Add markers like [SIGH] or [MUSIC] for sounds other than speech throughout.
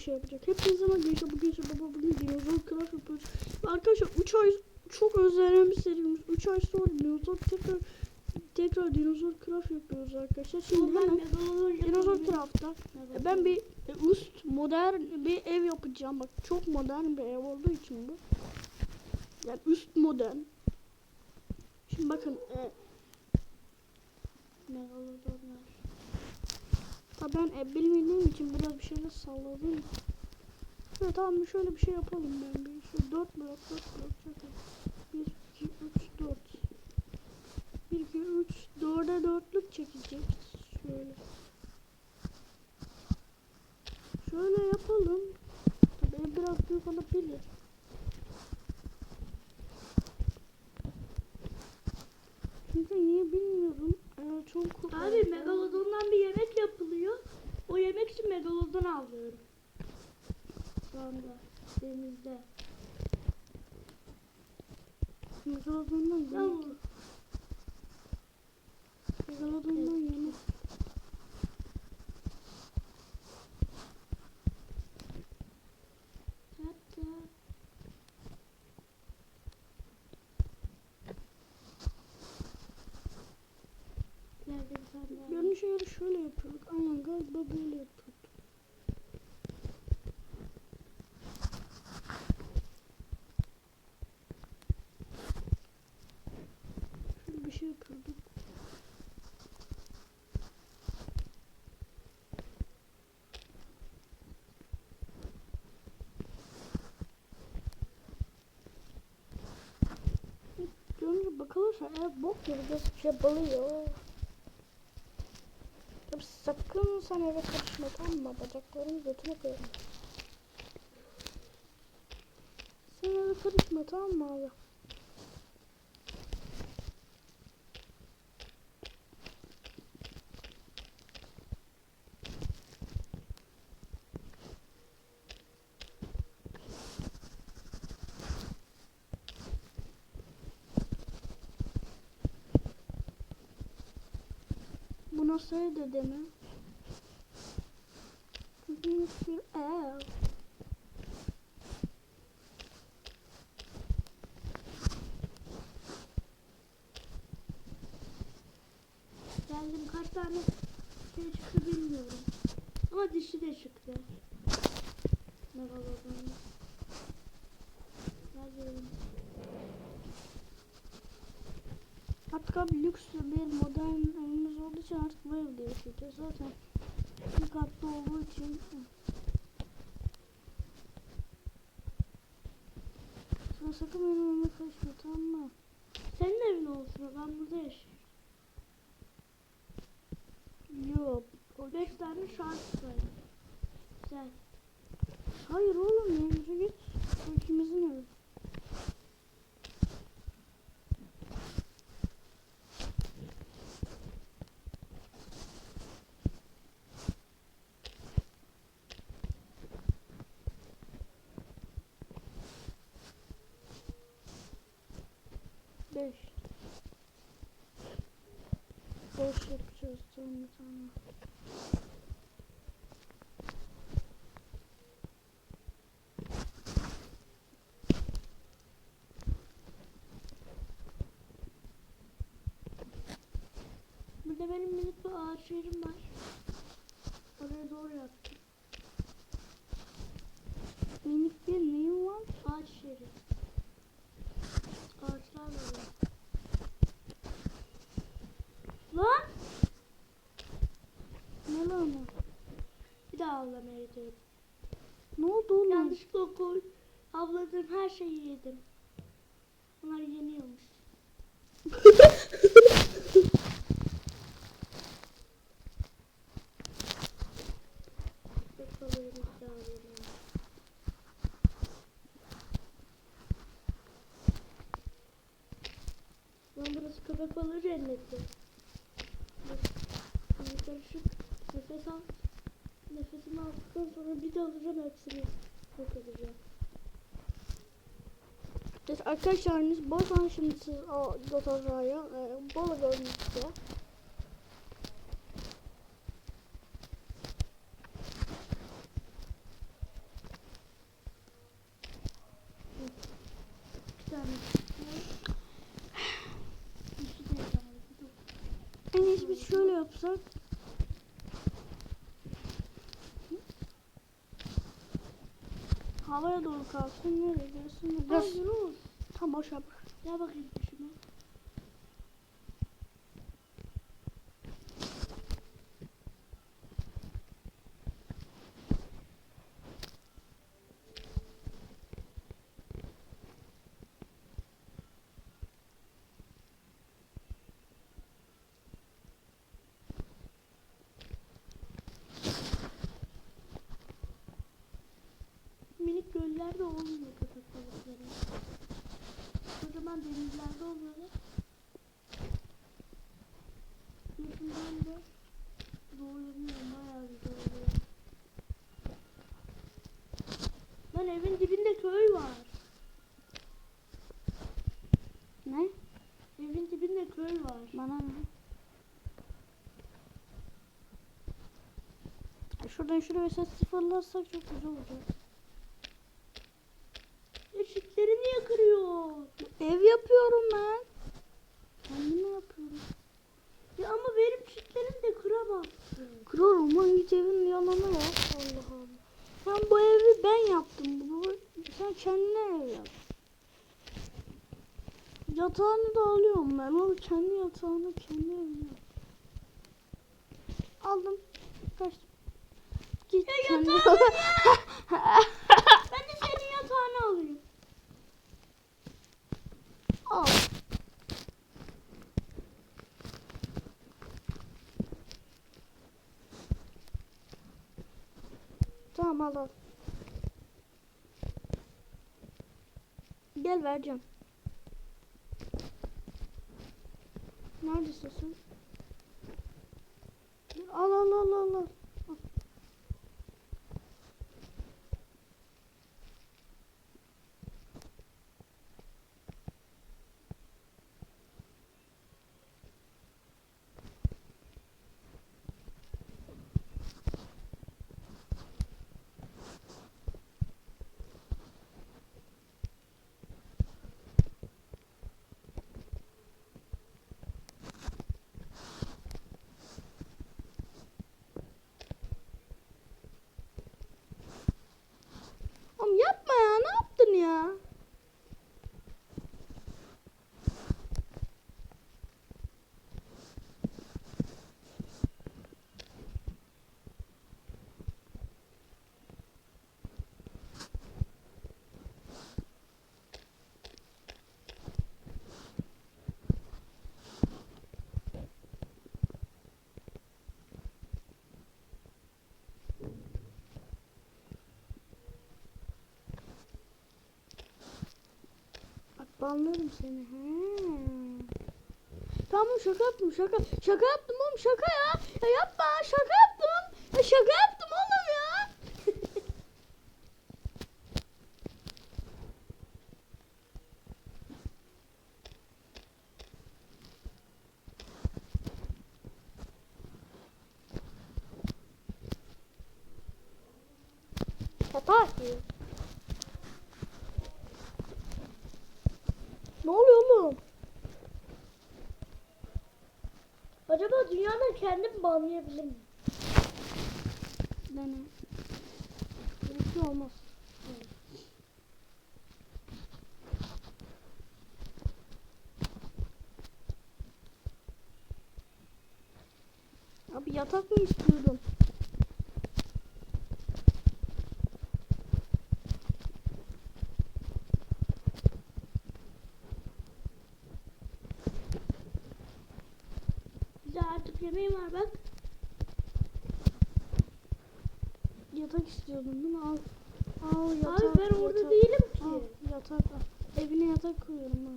şey yapacak. Hepinize merhaba gençler bugün işte baba bugün dinozor craft yapıyoruz. Arkadaşlar 3 ay çok özlenen bir serimiz. 3 ay sonra dinozor tekrar tekrar dinozor craft yapıyoruz arkadaşlar. Şimdi Ben megalodon dinozor e, ben bir üst modern bir ev yapacağım. Bak çok modern bir ev olduğu için bu. Yani üst modern. Şimdi bakın e, Megalodonlar. Ben e, bilmediğim için biraz bir şeyler salladım. Evet tamam şöyle bir şey yapalım ben bir. Şu 4 blok 4 blok çok iyi. 1, 2, 3, 4. 1, 2, 3, 4'e 4'lük çekeceğiz. Şöyle. Şöyle yapalım. Tabii biraz büyük olabilir. Çünkü niye bilmiyorum. Ee, çok Abi megalodondan bir yemek yapılıyor. O yemek megalodon avlıyorum. Şu anda denizde. Megalodondan yemek. Megalodondan yemek. Görünüşe göre şöyle yapıyorduk. Aynen galiba böyle yapıyorduk. Şöyle bir şey yapıyorduk. Ev bok gibi gözüküyor. Tabii sakın sen eve karışma tamam mı? Bacaklarını götüne koyarım. Sen eve karışma tamam mı abi? Bu nasıl dedi mi? Büyük bir ev. Geldim kaç tane şey çıktı bilmiyorum. Ama dişi de çıktı. Megalodon. Geldim. Artık abi lüks bir modern evimiz olduğu için artık yaşayacağız zaten. Bir katlı olduğu için. Sen sakın benim evime karışma tamam mı? Senin evin olsun. Ben burada yaşıyorum. Yok. O beş tane şans var. Güzel. Hayır oğlum ya yürü git. Bu ikimizin evi. Beş. Beş yapacağız tamam. Burada benim minik bir ağaç yerim var. Oraya doğru yaptım. Minik bir neyim var? Ağaç yeri. Ağaçlar var. Lan! Lan o? Bir daha avlamaya gidiyorum. Ne oldu oğlum? Yanlışlıkla koy. Avladığım her şeyi yedim. Bunlar yeniyormuş. [LAUGHS] Arkadaşlar bol konuşmuşsunuz o Dotara'ya. E, bol görmüştü. En iyisi biz şöyle yapsak. Havaya doğru kalksın nereye diyorsun? Burası. Tam boş yap. Gel bakayım. Minik göllerde olmuyor. Kocaman denizlerde oluyorlar. Yüzünden de doğulanıyor. Bayağı güzel oluyor. Lan evin dibinde köy var. Ne? Evin dibinde köy var. Bana ne? Şuradan şuraya ses sıfırlarsak çok güzel olacak. Işıkları niye kırıyor? Ev yapıyorum ben. Kendime yapıyorum. Ya ama benim çitlerimi de kıramazsın. Kırıyorum lan git evin yalanı var. Allah Allah. Ben bu evi ben yaptım. Bu, sen kendine ev yap. Yatağını da alıyorum ben. O kendi yatağını kendi evine. Aldım. Kaçtım. Git Ya kendi yatağını [LAUGHS] Ben de senin yatağını alayım. Al. Tamam al al. Gel vereceğim. Neredesin? Al al al al al. Al. Oğlum yapma ya ne yaptın ya? Bak banlarım seni. He. Tamam şaka yaptım şaka. Şaka yaptım oğlum şaka ya. Ya yapma şaka yaptım. Ya şaka yaptım oğlum ya. Hata ki. Ne oluyor oğlum? Dünyadan kendim banlayabilir miyim? Dene. Şey olmaz. Abi yatak mı istiyordun? Bize artık yemeğim var bak. Yatak istiyordun değil mi? Al. Al yatak. Abi ben orada yatak. değilim ki. Al yatak al. Evine yatak koyuyorum ha.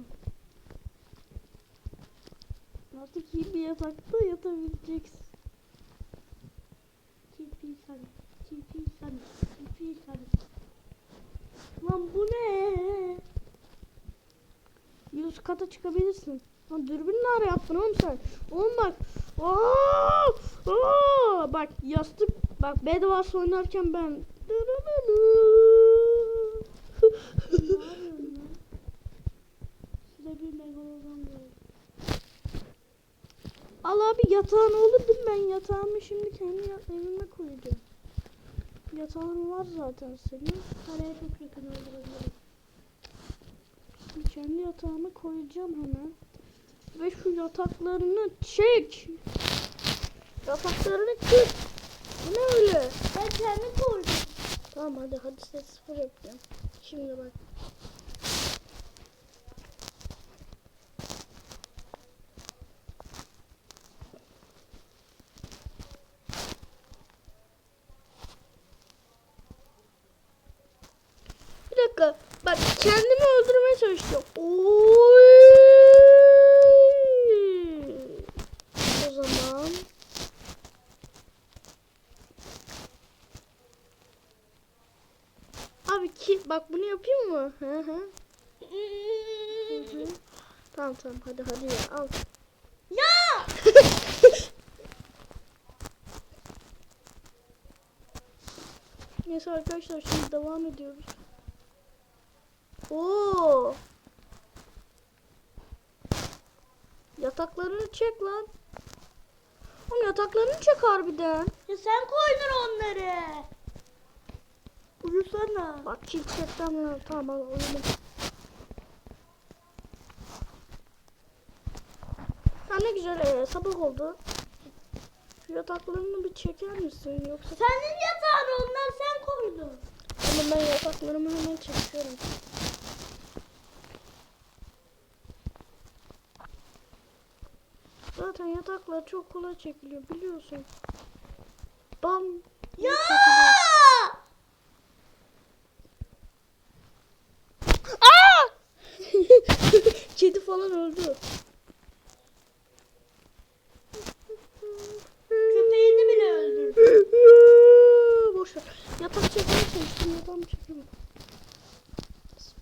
Artık iyi bir yatakta yatabileceksin. Tipi sana. Tipi sana. Tipi sana. Lan bu ne? Yüz kata çıkabilirsin. Lan dürbün ne ara yaptın oğlum sen? Oğlum bak. Oo! Oo! Bak yastık. Bak Bedwars oynarken ben. Size bir megalodon. Al abi yatağın oğlum ben yatağımı şimdi kendi evime koyacağım. Yatağın var zaten senin. Paraya çok yakın öldürebilirim. Şimdi kendi yatağımı koyacağım hemen. Ve şu yataklarını çek. Yataklarını çek. Bu ne öyle? Ben kendim koydum. Tamam hadi hadi ses sıfır yapacağım. Şimdi bak. Bir dakika. Bak kendimi öldürmeye çalışıyorum. Oy! O zaman Abi ki bak bunu yapayım mı? Hı hı. Hı hı. Tamam tamam hadi hadi ya al. Ya! [LAUGHS] Neyse arkadaşlar şimdi devam ediyoruz. Oo. Yataklarını çek lan. Oğlum yataklarını çek harbiden. Ya sen koydun onları. Uyusana. Bak çift çekten lan. Tamam uyudum. Ha ne güzel ee, sabah oldu. Yataklarını bir çeker misin yoksa? Senin yatağın onlar sen koydun. Ama ben yataklarımı hemen çekiyorum. Zaten yataklar çok kolay çekiliyor biliyorsun. Bam. diye Ya! çekiliyor. Aa! Kedi falan öldü. Köpeğini bile öldürdün. [LAUGHS] Boş ver. Yatak çekersen şimdi yatağımı çekemem.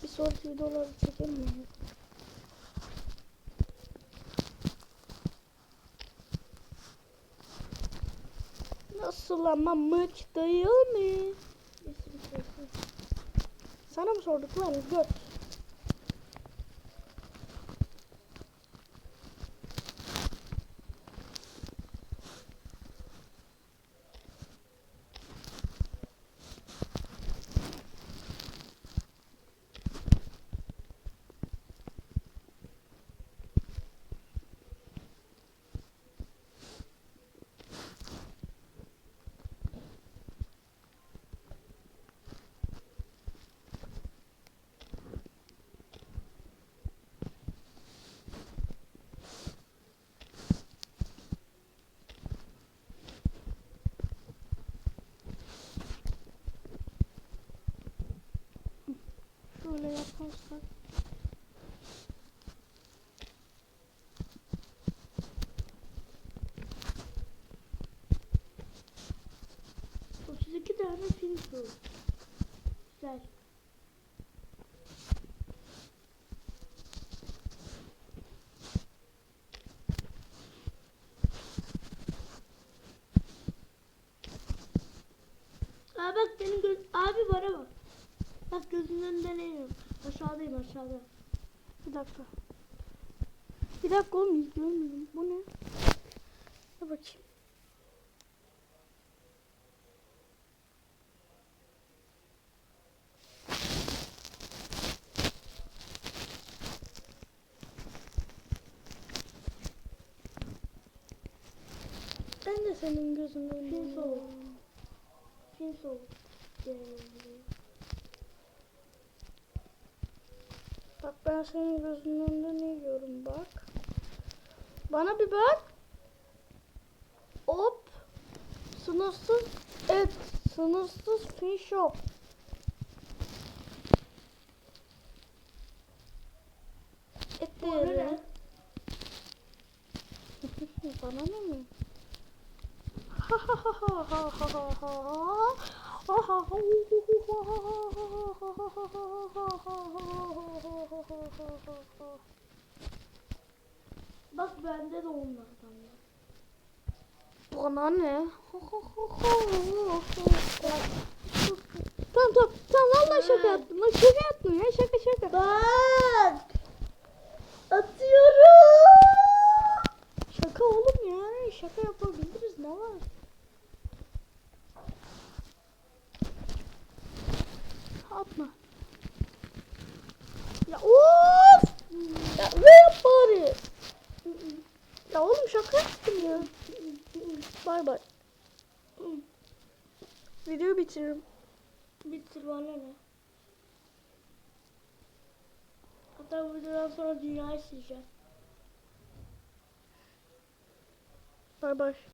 Bir sonraki videolarda çekelim mi? Nasıl ama mıç değil mi? Sana mı sorduk lan? Gör. Şöyle yaparsak. Otuz iki tane film koy. Güzel. Abi bak senin göz... Abi bana bak. Bak gözünün önünden eğiyorum. Aşağıdayım aşağıda. Bir dakika. Bir dakika oğlum görmüyorum. Bu ne? Dur bakayım. Ben de senin soğuk. görüyorum. Film soğuk. Bak ben senin gözünün önünde ne yiyorum bak. Bana bir bak. Hop. Sınırsız et. Sınırsız free shop. Et Bu ne değeri. lan? [LAUGHS] Bana ne mi? Ha ha ha ha ha ha ha ha. [LAUGHS] Bak bende de onlardan var. Bana ne? Tamam tamam tamam vallahi şaka yaptım. Bak şaka yaptım ya şaka şaka. Bak! Atıyorum! Şaka oğlum ya. şaka yapabiliriz ne var? Atma. Ya of! Ya ne yap bari? Ya oğlum şaka yaptım ya. Bay bay. Videoyu bitiririm. Bitir bana ne? Hatta bu videodan sonra dünyayı sileceğim. Bay bay.